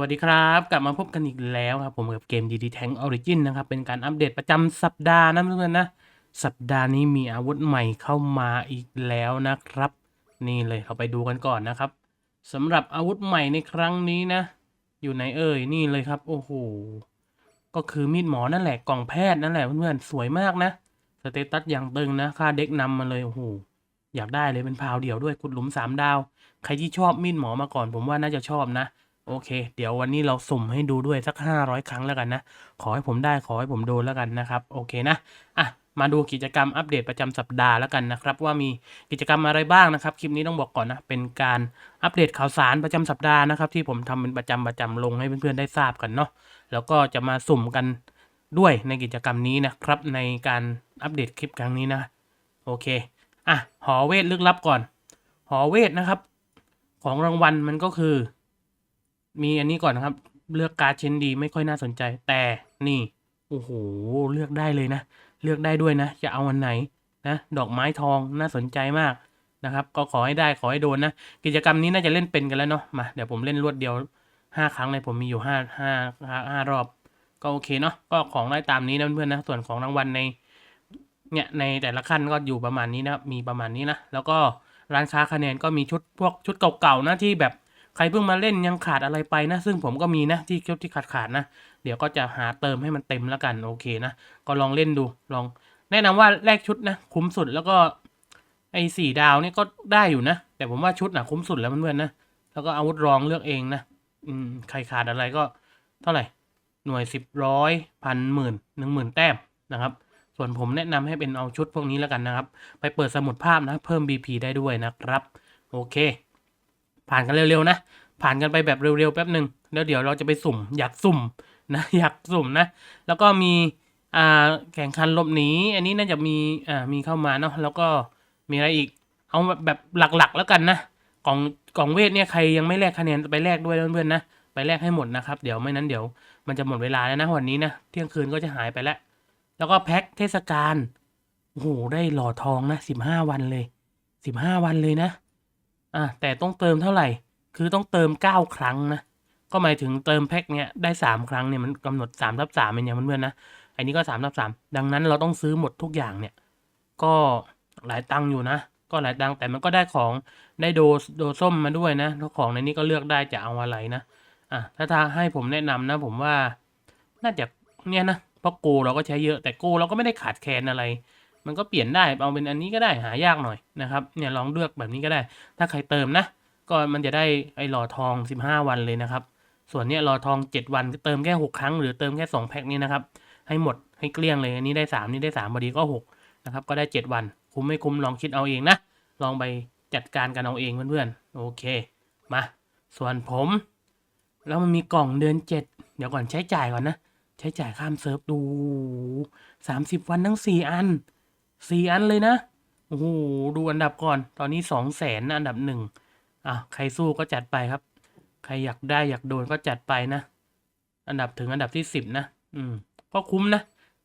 วัสดีครับ กลับมาพบกันอีกแล้วครับ ผมกับเกม DD Tank Origin นนะครับ เป็นการอัปเดตประจำสัปดาห์นะเพื่อนๆนะ สัปดาห์นี้มีอาวุธใหม่เข้ามาอีกแล้วนะครับ นี่เลยเราไปดูกันก่อนนะครับสำหรับอาวุธใหม่ในครั้งนี้นะ อยู่ไหนเอ่ยนี่เลยครับ โอ้โหก็คือมีดหมอนั่นแหละกล่องแพทย์นั่นแหละเพื่อนๆสวยมากนะสเตตัสอย่างตึงนะค่าเด็กนำมาเลยโอ้โหอยากได้เลยเป็นพาวเดี่ยวด้วยขุดหลุมสามดาว ใครที่ชอบมีดหมอมาก่อน ผมว่าน่าจะชอบนะ โอเค เดี๋ยววันนี้เราสุ่มให้ดูด้วยสัก 500 ครั้งแล้วกันนะ ขอให้ผมได้ขอให้ผมโดนแล้วกันนะครับ โอเคนะ อะ มาดูกิจกรรมอัปเดตประจำสัปดาห์แล้วกันนะครับ ว่ามีกิจกรรมอะไรบ้างนะครับ คลิปนี้ต้องบอกก่อนนะ เป็นการอัปเดตข่าวสารประจำสัปดาห์นะครับ ที่ผมทำเป็นประจำประจำลงให้เพื่อนๆได้ทราบกันเนาะ แล้วก็จะมาสุ่มกันด้วยในกิจกรรมนี้นะครับ ในการอัปเดตคลิปครั้งนี้นะ โอเค อะ หอเวทลึกลับก่อน หอเวทนะครับ ของรางวัลมันก็คือ มีอันนี้ก่อนนะครับ เลือกการ์ดชิ้นดีไม่ค่อยน่าสนใจ แต่นี่โอ้โหเลือกได้เลยนะ เลือกได้ด้วยนะ จะเอาอันไหนนะดอกไม้ทองน่าสนใจมากนะครับ ก็ขอให้ได้ขอให้โดนนะ กิจกรรมนี้น่าจะเล่นเป็นกันแล้วเนาะมาเดี๋ยวผมเล่นรวดเดียวห้าครั้งเลยผมมีอยู่ห้าห้าห้ารอบ ก็โอเคเนาะก็ของได้ตามนี้นะเพื่อนๆนะส่วนของรางวัลในเนี่ยในแต่ละขั้นก็อยู่ประมาณนี้นะมีประมาณนี้นะแล้วก็ร้านค้าคะแนนก็มีชุดพวกชุดเก่าๆนะที่แบบ ใครเพิ่งมาเล่นยังขาดอะไรไปนะ ซึ่งผมก็มีนะที่ชุดที่ขาดขาดๆนะ เดี๋ยวก็จะหาเติมให้มันเต็มแล้วกันโอเคนะ ก็ลองเล่นดูลอง แนะนำว่าแลกชุดนะคุ้มสุดแล้วก็ไอ้สี่ดาวนี่ก็ได้อยู่นะ แต่ผมว่าชุดนะคุ้มสุดแล้วเพื่อนๆนะแล้วก็อาวุธรองเลือกเองนะอืมใครขาดอะไรก็เท่าไหร่หน่วยสิบร้อยพันหมื่นหนึ่งหมื่นแต้มนะครับส่วนผมแนะนำให้เป็นเอาชุดพวกนี้แล้วกันนะครับ ไปเปิดสมุดภาพนะ เพิ่ม BP ได้ด้วยนะครับ โอเค ผ่านกันเร็วๆนะ ผ่านกันไปแบบเร็วๆแป๊บหนึ่งแล้วเดี๋ยวเราจะไปสุ่ม อยากสุ่มนะอยากสุ่มนะ แล้วก็มีอ่าแข่งขันลบหนีอันนี้น่าจะมีอ่ามีเข้ามาเนาะแล้วก็มีอะไรอีก เอาแบบหลักๆแล้วกันนะกล่องกล่องเวทเนี่ยใครยังไม่แลกคะแนนไปแลกด้วยเพื่อนๆนะไปแลกให้หมดนะครับ เดี๋ยวไม่นั้นเดี๋ยวมันจะหมดเวลาแล้วนะวันนี้นะเที่ยงคืนก็จะหายไปแล้วแล้วก็แพ็คเทศกาลโอ้โหได้หล่อทองนะสิบห้าวันเลยสิบห้าวันเลยนะ อะแต่ต้องเติมเท่าไหร่ คือต้องเติมเก้าครั้งนะ ก็หมายถึงเติมแพ็คเนี้ยได้สามครั้งเนี่ยมันกำหนดสามทับสามเป็นอย่างเพื่อนๆนะ อันนี้ก็สามทับสามดังนั้นเราต้องซื้อหมดทุกอย่างเนี่ย ก็หลายตังค์อยู่นะ ก็หลายตังค์แต่มันก็ได้ของได้โดโดส้มมาด้วยนะแล้วของในนี้ก็เลือกได้จะเอาอะไรนะ อะถ้าทางให้ผมแนะนำนะ ผมว่าน่าจะเนี่ยนะ เพราะโกเราก็ใช้เยอะแต่โกเราก็ไม่ได้ขาดแคลนอะไร มันก็เปลี่ยนได้เอาเป็นอันนี้ก็ได้หายากหน่อยนะครับเนี่ยลองเลือกแบบนี้ก็ได้ ถ้าใครเติมนะ ก็มันจะได้ไอ้หล่อทอง 15 วันเลยนะครับ ส่วนเนี้ยหล่อทอง 7 วันเติมแค่ 6 ครั้ง หรือเติมแค่ 2 แพ็คนี้นะครับ ให้หมดให้เกลี้ยงเลยอันนี้ได้ 3 นี่ได้3พอดีก็6นะครับก็ได้ 7 วัน คุ้มไม่คุ้มลองคิดเอาเองนะ ลองไปจัดการกันเอาเองเพื่อนๆโอเคมาส่วนผม แล้วมันมีกล่องเดือน 7 เดี๋ยวก่อนใช้จ่ายก่อนนะ ใช้จ่ายข้ามเซิร์ฟดู 30 วันทั้ง 4 อัน 4อันเลยนะ โอ้โห ดูอันดับก่อน ตอนนี้2 0 0แสนอันดับหนึ่งอะ ใครสู้ก็จัดไปครับ ใครอยากได้อยากโดนก็จัดไปนะ อันดับถึงอันดับที่สิบนะ อืม ก็คุ้มนะ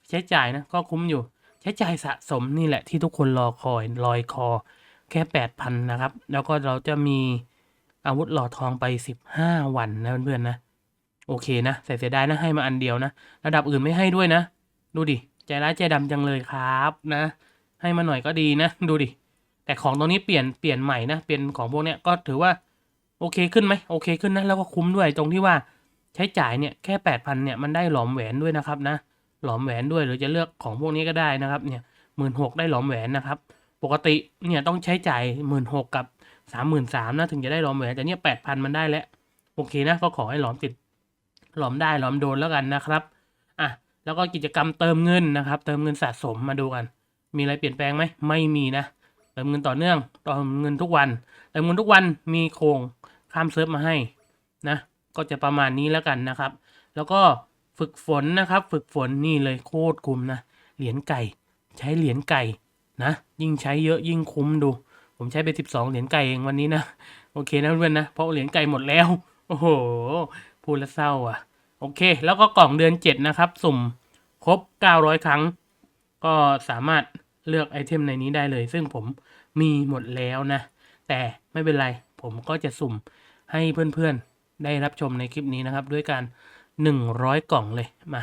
ใช้จ่ายนะ ก็คุ้มอยู่ ใช้จ่ายสะสมนี่แหละที่ทุกคนรอคอย ลอยคอ แค่แปดพันนะครับ แล้วก็เราจะมีอาวุธหล่อทองไปสิบห้าวันนะเพื่อนๆนะ โอเคนะแต่เสียดายนะให้มาอันเดียวนะ ระดับอื่นไม่ให้ด้วยนะ ดูดิ ใจร้ายใจดำจังเลยครับนะ ให้มาหน่อยก็ดีนะ ดูดิ แต่ของตรงนี้เปลี่ยนเปลี่ยนใหม่นะ เปลี่ยนของพวกเนี้ยก็ถือว่าโอเคขึ้นไหมโอเคขึ้นนะ แล้วก็คุ้มด้วยตรงที่ว่าใช้จ่ายเนี่ยแค่แปดพันเนี่ยมันได้หลอมแหวนด้วยนะครับนะ หลอมแหวนด้วยหรือจะเลือกของพวกนี้ก็ได้นะครับเนี่ยหมื่นหกได้หลอมแหวนนะครับ ปกติเนี่ยต้องใช้จ่ายหมื่นหกกับสามหมื่นสามนะถึงจะได้หลอมแหวนแต่เนี่ยแปดพันมันได้แล้วโอเคนะก็ขอให้หลอมติดหลอมได้หลอมโดนแล้วกันนะครับอะ แล้วก็กิจกรรมเติมเงินนะครับ เติมเงินสะสมมาดูกัน มีอะไรเปลี่ยนแปลงไหมไม่มีนะ เติมเงินต่อเนื่องเติมเงินทุกวัน เติมเงินทุกวันมีโครงข้ามเซิร์ฟมาให้นะ ก็จะประมาณนี้แล้วกันนะครับ แล้วก็ฝึกฝนนะครับ ฝึกฝนนี่เลยโคตรคุ้มนะ เหรียญไก่ ใช้เหรียญไก่นะ ยิ่งใช้เยอะยิ่งคุ้มดู ผมใช้ไปสิบสองเหรียญไก่เองวันนี้นะ โอเคนะเพื่อนนะ เพราะเหรียญไก่หมดแล้ว โอ้โห พูดแล้วเศร้าอะ โอเค แล้วก็กล่องเดือนเจ็ดนะครับ สุ่มครบเก้าร้อยครั้ง ก็สามารถเลือกไอเทมในนี้ได้เลย ซึ่งผมมีหมดแล้วนะ แต่ไม่เป็นไร ผมก็จะสุ่มให้เพื่อนๆ ได้รับชมในคลิปนี้นะครับ ด้วยการหนึ่งร้อยกล่องเลยมา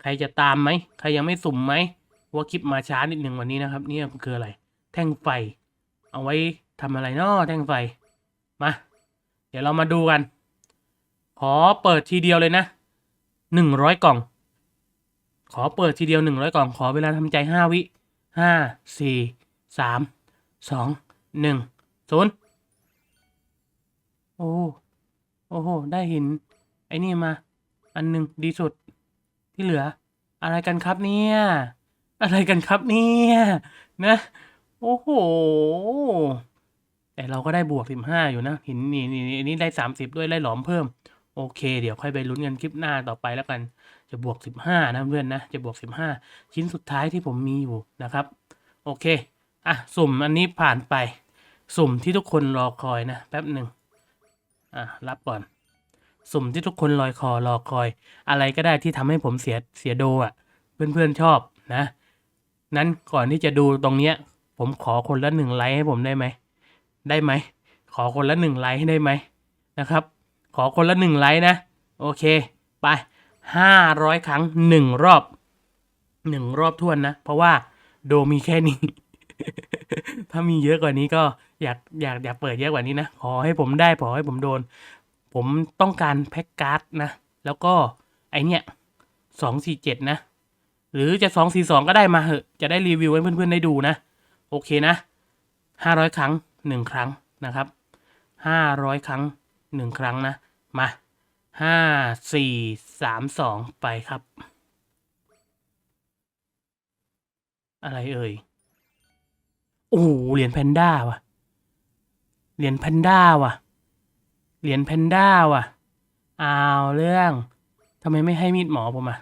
ใครจะตามไหม ใครยังไม่สุ่มไหม ว่าคลิปมาช้านิดหนึ่งวันนี้นะครับ นี่คืออะไร แท่งไฟ เอาไว้ทำอะไรนาะแท่งไฟ มา เดี๋ยวเรามาดูกัน ขอเปิดทีเดียวเลยนะหนึ่งร้อยกล่อง ขอเปิดทีเดียวหนึ่งร้อยกล่อง ขอเวลาทำใจห้าวิห้าสี่สามสองหนึ่งศูนย์โอ้โอ้โห ได้หิน ไอ้นี่มา อันหนึ่งดีสุด ที่เหลือ อะไรกันครับเนี่ย อะไรกันครับเนี่ยนะ โอ้โห แต่เราก็ได้บวกสิบห้าอยู่นะ หินนี่นี่นี่นี่ได้สามสิบด้วยได้หลอมเพิ่ม โอเค เดี๋ยวค่อยไปลุ้นกันคลิปหน้าต่อไปแล้วกัน จะบวกสิบห้านะเพื่อนนะ จะบวกสิบห้าชิ้นสุดท้ายที่ผมมีอยู่นะครับ โอเค อะ สุ่มอันนี้ผ่านไป สุ่มที่ทุกคนรอคอยนะ แป๊บหนึ่งอะ รับก่อน สุ่มที่ทุกคนลอยคอรอคอย อะไรก็ได้ที่ทำให้ผมเสียเสียโดอะ เพื่อนๆชอบนะ นั้นก่อนที่จะดูตรงเนี้ย ผมขอคนละหนึ่งไลค์ให้ผมได้ไหม ได้ไหม ขอคนละหนึ่งไลค์ให้ได้ไหมนะครับ ขอคนละหนึ่งไลค์นะ โอเค ไปห้าร้อยครั้งหนึ่งรอบหนึ่งรอบทวนนะ เพราะว่าโดมีแค่นี้ ถ้ามีเยอะกว่านี้ก็อยากอยากอยากเปิดเยอะกว่านี้นะ ขอให้ผมได้ขอให้ผมโดน ผมต้องการแพ็กการ์ดนะ แล้วก็ไอเนี้ยสองสี่เจ็ดนะ หรือจะสองสี่สองก็ได้มาเหอะ จะได้รีวิวให้เพื่อนๆได้ดูนะ โอเคนะห้าร้อยครั้งหนึ่งครั้งนะครับห้าร้อยครั้ง หนึ่งครั้งนะ มาห้าสี่สามสองไปครับ อะไรเอ่ย โอ้เหรียญแพนด้าว่ะ เหรียญแพนด้าว่ะ เหรียญแพนด้าว่ะเอาเรื่องทำไมไม่ให้มีดหมอผมอะ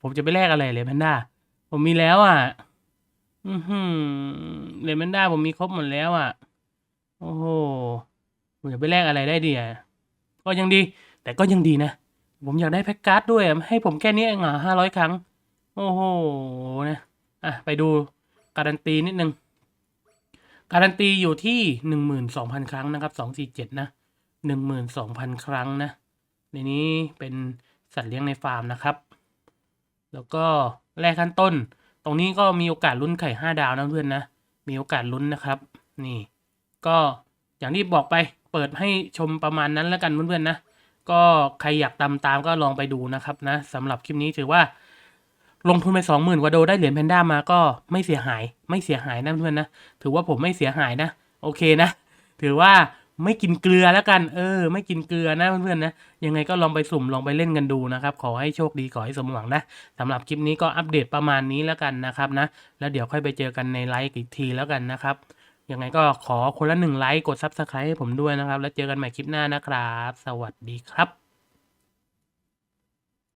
ผมจะไปแลกอะไรเหรียญแพนด้า ผมมีแล้วอะ อือหือเหรียญแพนด้าผมมีครบหมดแล้วอะ โอ้โห ผมจะไปแลกอะไรได้ดีอะก็ยังดี แต่ก็ยังดีนะ ผมอยากได้แพ็กการ์ดด้วยให้ผมแค่นี้เองอะห้าร้อยครั้ง โอ้โหนะอะไปดูการันตีนิดนึง การันตีอยู่ที่หนึ่งหมื่นสองพันครั้งนะครับสองสี่เจ็ดนะหนึ่งหมื่นสองพันครั้งนะ ในนี้เป็นสัตว์เลี้ยงในฟาร์มนะครับ แล้วก็แรกขั้นต้น ตรงนี้ก็มีโอกาสลุ้นไข่ห้าดาวนะเพื่อนนะ มีโอกาสลุ้นนะครับ นี่ ก็อย่างที่บอกไป เปิดให้ชมประมาณนั้นแล้วกันเพื่อนๆนะ ก็ใครอยากตามตามก็ลองไปดูนะครับนะสำหรับคลิปนี้ถือว่า ลงทุนไปสองหมื่นกว่าโดได้เหรียญแพนด้ามาก็ไม่เสียหายไม่เสียหายนะเพื่อนๆนะ ถือว่าผมไม่เสียหายนะ โอเคนะ ถือว่าไม่กินเกลือแล้วกัน เออ ไม่กินเกลือนะเพื่อนๆนะ ยังไงก็ลองไปสุ่มลองไปเล่นกันดูนะครับ ขอให้โชคดี ขอให้สมหวังนะสำหรับคลิปนี้ก็อัปเดตประมาณนี้แล้วกันนะครับนะ แล้วเดี๋ยวค่อยไปเจอกันในไลฟ์อีกทีแล้วกันนะครับ ยังไงก็ขอคนละหนึ่งไลค์กดซับสไครต์ให้ผมด้วยนะครับ แล้วเจอกันใหม่คลิปหน้านะครับ สวัสดีครับ